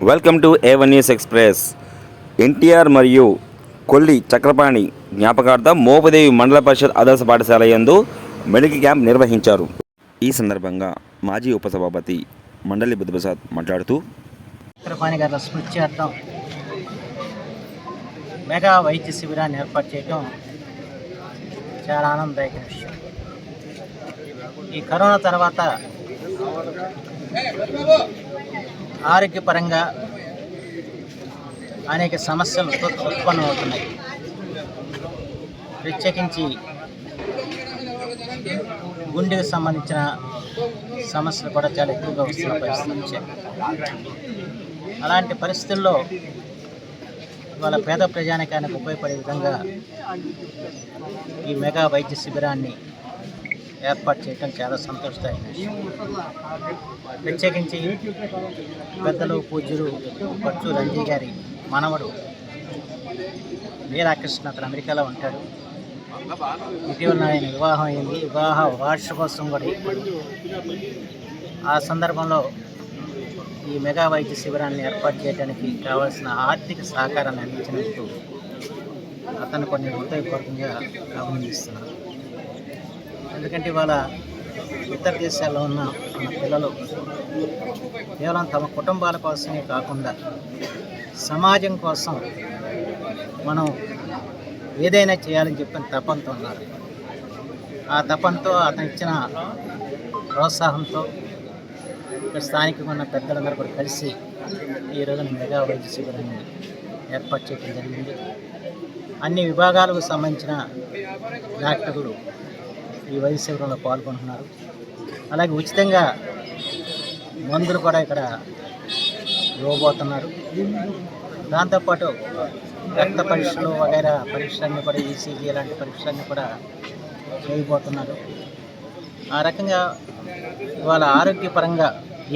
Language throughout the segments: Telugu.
Welcome to A one news express NTR మరియు కొల్లి చక్రపాణి జ్ఞాపకార్థం మోపదేవి మండల పరిషత్ ఆదర్శ పాఠశాల యందు మెడికల్ క్యాంప్ నిర్వహించారు. ఈ సందర్భంగా మాజీ ఉపసభాపతి మండలి బుద్ధప్రసాద్ మాట్లాడుతూ చక్రపాణి గారి స్మృత్యార్థం మెగా వైద్య శిబిరాన్ని ఏర్పాటు చేయడం చాలా ఆనందదాయక విషయం. ఈ కరోనా తర్వాత ఆరోగ్యపరంగా అనేక సమస్యలు ఉత్- ఉత్పన్నమవుతున్నాయి. ప్రత్యేకించి గుండెకు సంబంధించిన సమస్యలు కూడా చాలా ఎక్కువగా వస్తున్న పరిస్థితులు వచ్చాయి అలాంటి పరిస్థితుల్లో వాళ్ళ పేద ప్రజానికానికి ఉపయోగపడే విధంగా ఈ మెగా వైద్య శిబిరాన్ని ఏర్పాటు చేయడం చాలా సంతోషదాయక. ప్రత్యేకించి పెద్దలు పూజ్యులు పచ్చు రంజీ గారి మనవడు వీరాకృష్ణ అతను అమెరికాలో ఉంటాడు. ఇటీవల ఆయన వివాహం అయింది. వివాహ వార్షికోత్సవం కూడా ఆ సందర్భంలో ఈ మెగా వైద్య శిబిరాన్ని ఏర్పాటు చేయడానికి కావాల్సిన ఆర్థిక సహకారాన్ని అందించినందుకు అతను కొన్ని హృదయపూర్వకంగా అభినందిస్తున్నాను ఎందుకంటే ఇవాళ ఇతర దేశాల్లో ఉన్న మన పిల్లలు కేవలం తమ కుటుంబాల కోసమే కాకుండా సమాజం కోసం మనం ఏదైనా చేయాలని చెప్పిన తపంతో ఉన్నారు. ఆ తపంతో అతను ఇచ్చిన ప్రోత్సాహంతో ఇక్కడ స్థానికంగా ఉన్న పెద్దలందరూ కూడా కలిసి ఈ రోజున మెగా వైద్య శిబిరాన్ని ఏర్పాటు చేయడం జరిగింది. అన్ని విభాగాలకు సంబంధించిన డాక్టర్లు ఈ వైద్య శిబిరంలో పాల్గొంటున్నారు? అలాగే ఉచితంగా మందులు కూడా ఇక్కడ ఇవ్వబోతున్నారు. దాంతోపాటు రక్త పరీక్షలు వగైరా పరీక్షలన్నీ కూడా ఈసీజీ లాంటి పరీక్షలన్నీ కూడా చేయబోతున్నారు. ఆ రకంగా ఇవాళ ఆరోగ్యపరంగా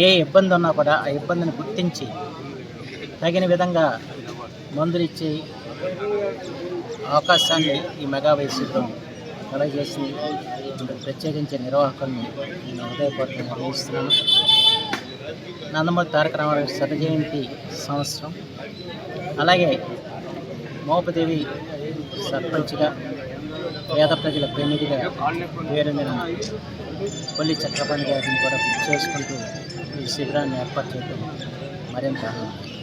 ఏ ఇబ్బంది ఉన్నా కూడా ఆ ఇబ్బందిని గుర్తించి తగిన విధంగా మందులు ఇచ్చే అవకాశాన్ని ఈ మెగా వైసీపీ కలగజేసింది ప్రత్యేకించి నిర్వాహకులను నేను హృదయపూర్వకంగా నిర్వహిస్తున్నాను నందమూరి తారక రామారావు శత జయంతి సంవత్సరం. అలాగే మోపదేవి సర్పంచ్గా పేద ప్రజల ప్రతినిధిగా పేరొందిన కొల్లి చక్రపాణి గారిని కూడా గుర్తు చేసుకుంటూ ఈ శిబిరాన్ని ఏర్పాటు చేయడం మరింత ఆనందం.